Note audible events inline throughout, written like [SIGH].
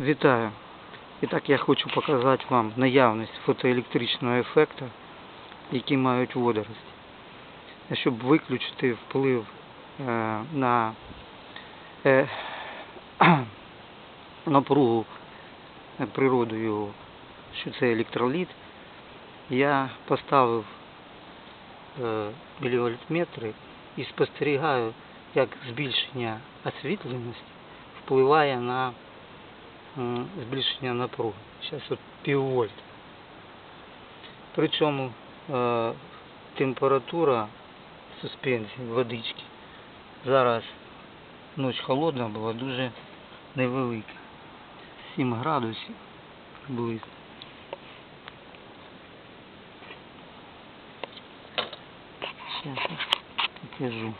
Вітаю! І так я хочу показати вам наявність фотоелектричного ефекту, який мають водорості. Щоб виключити вплив е, на е, [CLEARS THROAT] напругу е, природою, що це електроліт, я поставив е, мілівольтметри і спостерігаю, як збільшення освітленості впливає на збільшення напруги. Зараз от піввольт. Причому е, температура суспензії водички зараз ніч холодна була дуже невелика. 7 градусів приблизно. Зараз покажу.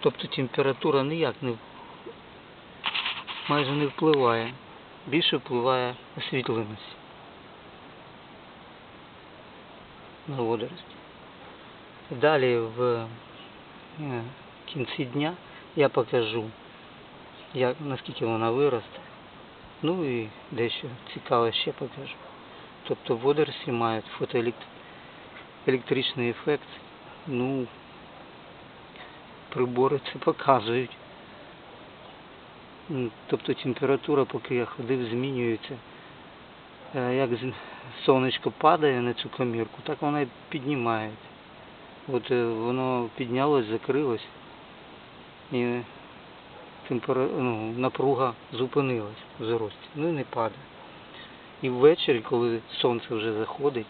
Тобто температура ніяк не майже не впливає. Більше впливає освітленість на водорості. Далі в е, кінці дня я покажу, як, наскільки вона виросте. Ну і дещо цікаве ще покажу. Тобто водорості мають фотоелектричний ефект. Ну, прибори це показують. Тобто температура, поки я ходив, змінюється. Е, Як сонечко падає на цю комірку, так вона і піднімається. От е, воно піднялось, закрилось і темпера... ну, напруга зупинилась в зрості. Ну і не падає. І ввечері, коли сонце вже заходить,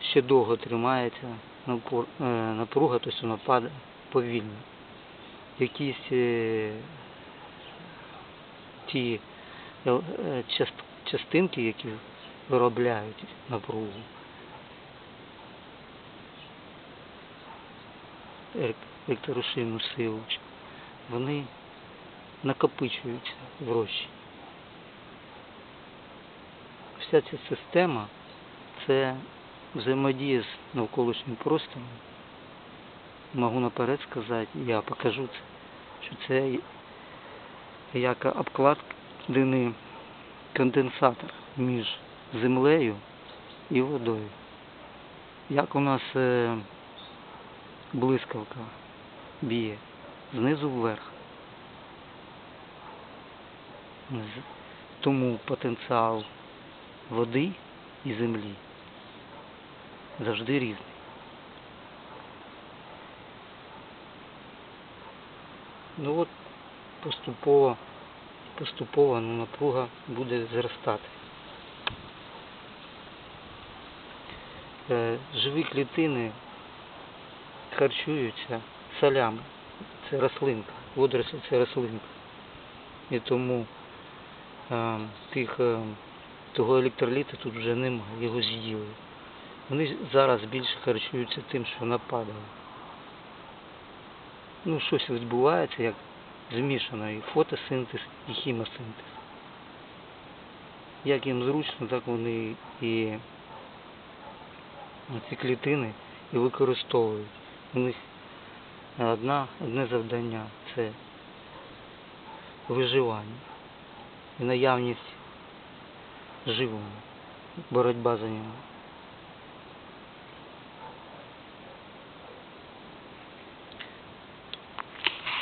ще довго тримається е, напруга, тобто вона падає повільно. Якісь е, ті е, част- частинки, які виробляють напругу, елек- електрошийну силу, вони накопичуються в розчині. Вся ця система це взаємодія з навколишнім простором. Можу наперед сказати, я покажу це, що це як обкладений конденсатор між землею і водою. Як у нас е, блискавка б'є знизу вверх. Тому потенціал води і землі завжди різний. Ну от поступово, поступово ну, напруга буде зростати. Е, Живі клітини харчуються солями. Це рослинка. Водорослі це рослинка. І тому е, тих, е, того електроліту тут вже немає, його з'їли. Вони зараз більше харчуються тим, що нападало. Ну, щось відбувається, як змішано і фотосинтез, і хімосинтез. Як їм зручно, так вони і ці клітини і використовують. У одна, одне завдання це виживання і наявність живлення, боротьба за нього.